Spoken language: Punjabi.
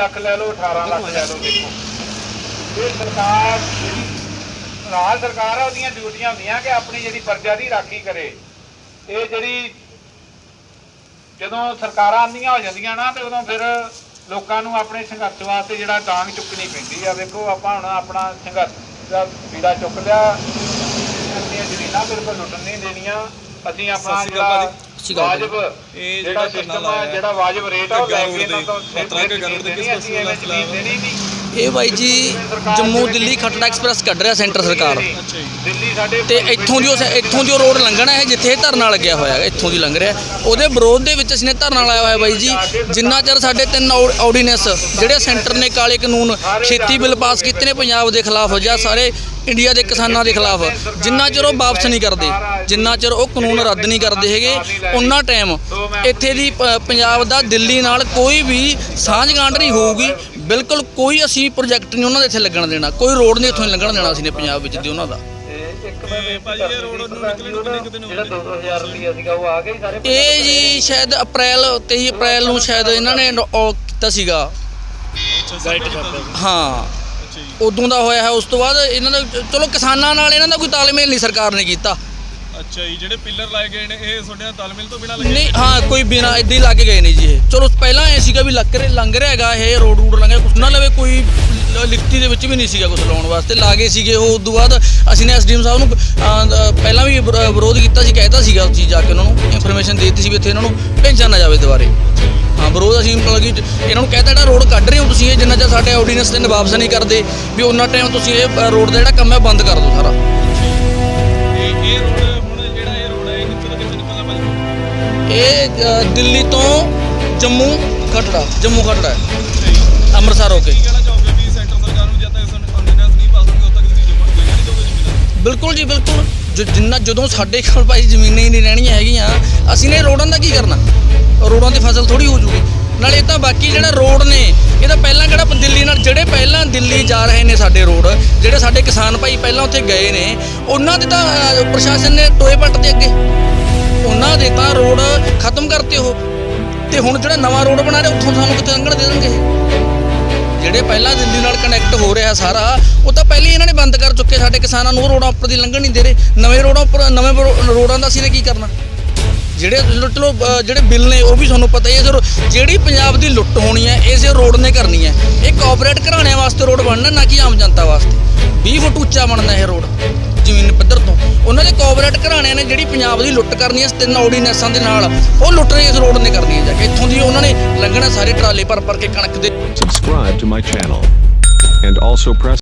ਲੱਖ ਲੈ ਲਓ 18 ਲੱਖ ਲੈ ਲਓ ਦੇਖੋ। ਇਹ ਸਰਕਾਰ ਜਿਹੜੀ ਰਾਜ ਸਰਕਾਰ ਆ ਉਹਦੀਆਂ ਡਿਊਟੀਆਂ ਹੁੰਦੀਆਂ ਕਿ ਆਪਣੀ ਜਿਹੜੀ ਪ੍ਰਜਾ ਦੀ ਰਾਖੀ ਕਰੇ। ਇਹ ਜਿਹੜੀ ਜਦੋਂ ਸਰਕਾਰਾਂ ਆਂਦੀਆਂ ਹੋ ਜਾਂਦੀਆਂ ਨਾ ਤੇ ਉਦੋਂ ਫਿਰ ਲੋਕਾਂ ਨੂੰ ਆਪਣੇ ਸੰਘਰਸ਼ ਵਾਸਤੇ ਜਿਹੜਾ ਡਾਂਗ ਚੁੱਕਣੀ ਪੈਂਦੀ ਆ। ਵੇਖੋ ਆਪਾਂ ਹੁਣ ਆਪਣਾ ਸੰਘਰਸ਼ ਦਾ ਬੀੜਾ ਚੁੱਕ ਲਿਆ। ਆਪਣੀਆਂ ਜ਼ਮੀਨਾਂ ਬਿਲਕੁਲ ਲੁੱਟਣ ਨਹੀਂ ਦੇਣੀਆਂ। ਅਸੀਂ ਆਪਣਾ ਸਤਿ ਸ਼੍ਰੀ ਜਿਹੜਾ ਭਾਜੀ। ਵਾਜਬ ਇਹ ਜਿਹੜਾ ਸਿਸਟਮ ਆ ਜਿਹੜਾ ਵਾਜਬ ਰੇਟ ਆ ਉਹ ਲੈ ਕੇ ਇਹਨਾਂ ਤੋਂ ਤੇ ਦੇ ਕਿਸ ਦੇਣੀ, ਅਸੀਂ ਐਵੇਂ ਜ਼ਮੀਨ ਦੇਣੀ ਨਹੀਂ ਇਹ ਬਾਈ ਜੀ ਜੰਮੂ ਦਿੱਲੀ ਖਟੜਾ ਐਕਸਪ੍ਰੈਸ ਕੱਢ ਰਿਹਾ ਸੈਂਟਰ ਸਰਕਾਰ। ਅੱਛਾ ਤੇ ਇੱਥੋਂ ਦੀ ਉਹ ਇੱਥੋਂ ਦੀ ਉਹ ਰੋਡ ਲੰਘਣਾ ਹੈ ਜਿੱਥੇ ਇਹ ਧਰਨਾ ਲੱਗਿਆ ਹੋਇਆ ਹੈ, ਇੱਥੋਂ ਦੀ ਲੰਘ ਰਿਹਾ ਉਹਦੇ ਵਿਰੋਧ ਦੇ ਵਿੱਚ ਅਸੀਂ ਨੇ ਧਰਨਾ ਲਾਇਆ ਹੋਇਆ ਬਾਈ ਜੀ। ਜਿੰਨਾ ਚਿਰ ਸਾਡੇ ਤਿੰਨ ਆਰਡੀਨੈਂਸ ਜਿਹੜੇ ਸੈਂਟਰ ਨੇ ਕਾਲੇ ਕਾਨੂੰਨ, ਖੇਤੀ ਬਿੱਲ ਪਾਸ ਕੀਤੇ ਨੇ ਪੰਜਾਬ ਦੇ ਖਿਲਾਫ ਜਾਂ ਸਾਰੇ ਇੰਡੀਆ ਦੇ ਕਿਸਾਨਾਂ ਦੇ ਖਿਲਾਫ, ਜਿੰਨਾ ਚਿਰ ਉਹ ਵਾਪਸ ਨਹੀਂ ਕਰਦੇ, ਜਿੰਨਾ ਚਿਰ ਉਹ ਕਾਨੂੰਨ ਰੱਦ ਨਹੀਂ ਕਰਦੇ ਹੈਗੇ ਉਹਨਾਂ ਟਾਈਮ ਇੱਥੇ ਦੀ ਪੰਜਾਬ ਦਾ ਦਿੱਲੀ ਨਾਲ ਕੋਈ ਵੀ ਸਾਂਝ ਸਾਂਝਗਾਂਢ ਨਹੀਂ ਹੋਊਗੀ। ਬਿਲਕੁਲ ਕੋਈ ਅਸੀਂ ਪ੍ਰੋਜੈਕਟ ਨਹੀਂ ਉਹਨਾਂ ਦੇ ਇੱਥੇ ਲੱਗਣ ਦੇਣਾ ਕੋਈ ਰੋਡ ਨਹੀਂ ਇੱਥੋਂ ਲੱਗਣ ਦੇਣਾ ਅਸੀਂ ਨੇ ਪੰਜਾਬ ਵਿੱਚ ਦੀ ਉਹਨਾਂ ਦਾ। ਇਹ ਕਰਨੀ ਰੋਡ ਸੀ ਨੂੰ ਨਿਕਲਣ ਨੂੰ ਕਿੰਨੇ ਕੁ ਦਿਨ ਹੋ ਜਿਹੜਾ ਗਏ? 2000 ਰੁਪਏ ਸੀਗਾ ਉਹ ਆ ਗਿਆ ਜੀ ਸਾਰੇ ਇਹ ਜੀ ਸ਼ਾਇਦ ਅਪ੍ਰੈਲ 23 ਅਪ੍ਰੈਲ ਨੂੰ ਸ਼ਾਇਦ ਇਹਨਾਂ ਨੇ ਉਹ ਕੀਤਾ ਸੀਗਾ। ਹਾਂ। ਅੱਛਾ ਜੀ। ਉਦੋਂ ਦਾ ਹੋਇਆ ਹੈ ਉਸ ਤੋਂ ਬਾਅਦ ਇਹਨਾਂ ਦਾ ਚਲੋ ਕਿਸਾਨਾਂ ਨਾਲ ਇਹਨਾਂ ਦਾ ਕੋਈ ਤਾਲਮੇਲ ਨਹੀਂ ਸਰਕਾਰ ਨੇ ਕੀਤਾ। ਅੱਛਾ ਜੀ ਜਿਹੜੇ ਪਿੱਲਰ ਲਾਏ ਗਏ ਨੇ ਇਹ ਤੁਹਾਡੇ ਨਾਲ ਤਾਲਮੇਲ ਤੋਂ ਬਿਨਾਂ ਲੱਗੇ ਨਹੀਂ ਹਾਂ ਕੋਈ ਬਿਨਾ ਇਦਾਂ ਹੀ ਲਾ ਕੇ ਗਏ ਨੇ ਜੀ। ਚਲੋ ਪਹਿਲਾਂ ਐ ਸੀਗਾ ਵੀ ਲੱਗ ਰਿਹਾ ਲੰਘ ਰਿਹਾ ਹੈਗਾ ਇਹ ਰੋਡ ਰੂਡ ਲੰਘਿਆ ਕੁਛ ਨਾ ਲਵੇ ਕੋਈ ਲਿਖਤੀ ਦੇ ਵਿੱਚ ਵੀ ਨਹੀਂ ਸੀਗਾ ਕੁਝ ਲਾਉਣ ਵਾਸਤੇ। ਲਾ ਗਏ ਸੀਗੇ ਉਹ ਉਦੋਂ ਬਾਅਦ ਅਸੀਂ ਨੇ ਐਸਡੀਐਮ ਸਾਹਿਬ ਨੂੰ ਪਹਿਲਾਂ ਵੀ ਵਿਰ- ਵਿਰੋਧ ਕੀਤਾ ਸੀ ਕਹਿਤਾ ਸੀਗਾ ਉਸ ਚੀਜ਼ ਜਾ ਕੇ ਉਹਨਾਂ ਨੂੰ ਇਨਫੋਰਮੇਸ਼ਨ ਦੇ ਦਿੱਤੀ ਸੀ ਵੀ ਇੱਥੇ ਇਹਨਾਂ ਨੂੰ ਭੇਜਿਆ ਨਾ ਜਾਵੇ ਦੁਬਾਰੇ। ਹਾਂ ਵਿਰੋਧ ਅਸੀਂ ਮਤਲਬ ਕਿ ਇਹਨਾਂ ਨੂੰ ਕਹਿਤਾ ਜਿਹੜਾ ਰੋਡ ਕੱਢ ਰਹੇ ਹੋ ਤੁਸੀਂ ਇਹ ਜਿੰਨਾ ਚਿਰ ਸਾਡੇ ਆਰਡੀਨੈਂਸ ਤੇ ਵਾਪਸ ਨਹੀਂ ਕਰਦੇ ਵੀ ਉਹਨਾਂ ਟਾਈਮ ਤੁਸੀਂ ਇਹ ਰੋਡ ਦਾ ਜਿਹੜਾ ਕੰਮ ਹੈ ਬੰਦ ਕਰ ਦਿਓ ਸਾਰਾ। ਇਹ ਇਹ ਰੋਡ ਹੁਣ ਜਿਹੜਾ ਇਹ ਰੋਡ ਹੈ ਇਹ ਕਿੱਥੋਂ ਤੋਂ ਕਿੱਥੇ ਨਿਕਲਦਾ ਭਾਜੀ ਇਹ ਅ, ਦਿੱਲੀ ਤੋਂ ਜੰਮੂ ਖਟੜਾ ਜੰਮੂ ਖਟੜਾ ਅੰਮ੍ਰਿਤਸਰ ਹੋ ਕੇ। ਬਿਲਕੁਲ ਜੀ, ਬਿਲਕੁਲ। ਜੋ, ਜਿੰਨਾ, ਜਦੋਂ ਸਾਡੇ ਕੋਲ ਭਾਈ ਜ਼ਮੀਨਾਂ ਹੀ ਨਹੀਂ ਰਹਿਣੀਆਂ ਹੈਗੀਆਂ, ਅਸੀਂ ਨੇ ਰੋਡਾਂ ਦਾ ਕੀ ਕਰਨਾ? ਰੋਡਾਂ ਦੀ ਫਸਲ ਥੋੜੀ ਹੋ ਜੂਗੀ। ਨਾਲੇ ਇਹ ਤਾਂ ਬਾਕੀ ਜਿਹੜਾ ਰੋਡ ਨੇ, ਇਹ ਤਾਂ ਪਹਿਲਾਂ ਕਿਹੜਾ ਦਿੱਲੀ ਨਾਲ, ਜਿਹੜੇ ਪਹਿਲਾਂ ਦਿੱਲੀ ਜਾ ਰਹੇ ਨੇ ਸਾਡੇ ਰੋਡ, ਜਿਹੜੇ ਸਾਡੇ ਕਿਸਾਨ ਭਾਈ ਪਹਿਲਾਂ ਉੱਥੇ ਗਏ ਨੇ, ਉਹਨਾਂ ਦੇ ਤਾਂ ਪ੍ਰਸ਼ਾਸਨ ਨੇ ਟੋਏ ਪੱਟ ਦੇ ਅੱਗੇ। ਉਹਨਾਂ ਦੇ ਤਾਂ ਰੋਡ ਖਤਮ ਕਰਤੇ ਉਹ। ਤੇ ਹੁਣ ਜਿਹੜਾ ਨਵਾਂ ਰੋਡ ਬਣਾ ਰਹੇ, ਉੱਥੋਂ ਸਾਨੂੰ ਕਿੱਥੇ ਲੰਘਣ ਦੇ ਦੇਣਗੇ? ਜਿਹੜੇ ਪਹਿਲਾਂ ਦਿੱਲੀ ਨਾਲ ਕਨੈਕਟ ਹੋ ਰਿਹਾ ਸਾਰਾ, ਉਹ ਤਾਂ ਪਹਿਲਾਂ ਇਹਨਾਂ ਨੇ ਬੰਦ ਕਰ ਚੁੱਕੇ ਸਾਡੇ ਕਿਸਾਨਾਂ ਨੂੰ, ਉਹ ਰੋਡਾਂ ਉੱਪਰ ਦੀ ਲੰਘਣ ਨਹੀਂ ਦੇ ਰਹੇ। ਨਵੇਂ ਰੋਡਾਂ ਉੱਪਰ, ਨਵੇਂ ਰੋਡਾਂ ਦਾ ਅਸੀਂ ਨੇ ਕੀ ਕਰਨਾ? ਜਿਹੜੇ ਲੁੱਟ ਲੋ ਜਿਹੜੇ ਬਿੱਲ ਨੇ, ਉਹ ਵੀ ਤੁਹਾਨੂੰ ਪਤਾ ਹੀ ਹੈ ਸਰ ਜਿਹੜੀ ਪੰਜਾਬ ਦੀ ਲੁੱਟ ਹੋਣੀ ਹੈ ਇਸੇ ਰੋਡ ਨੇ ਕਰਨੀ ਹੈ। ਇਹ ਕਾਰਪੋਰੇਟ ਘਰਾਣਿਆਂ ਵਾਸਤੇ ਰੋਡ ਬਣਨਾ, ਨਾ ਕਿ ਆਮ ਜਨਤਾ ਵਾਸਤੇ। 20 ਫੁੱਟ ਉੱਚਾ ਬਣਨਾ ਇਹ ਰੋਡ, ਜ਼ਮੀਨ ਪੱਧਰ ਤੋਂ। ਉਹਨਾਂ ਦੇ ਕਾਰਪੋਰੇਟ ਘਰਾਣਿਆਂ ਨੇ ਜਿਹੜੀ ਪੰਜਾਬ ਦੀ ਲੁੱਟ ਕਰਨੀ ਹੈ ਤਿੰਨ ਆਰਡੀਨੈਂਸਾਂ ਦੇ ਨਾਲ, ਉਹ ਲੁੱਟ ਇਸ ਰੋਡ ਨੇ ਕਰਨੀ ਹੈ ਜਾ ਕੇ ਇੱਥੋਂ ਦੀ ਉਹਨਾਂ ਨੇ ਲੰਘਣਾ, ਸਾਰੇ ਟਰਾਲੇ ਭਰ ਭਰ ਕੇ ਕਣਕ ਦੇ Subscribe to my channel. And also press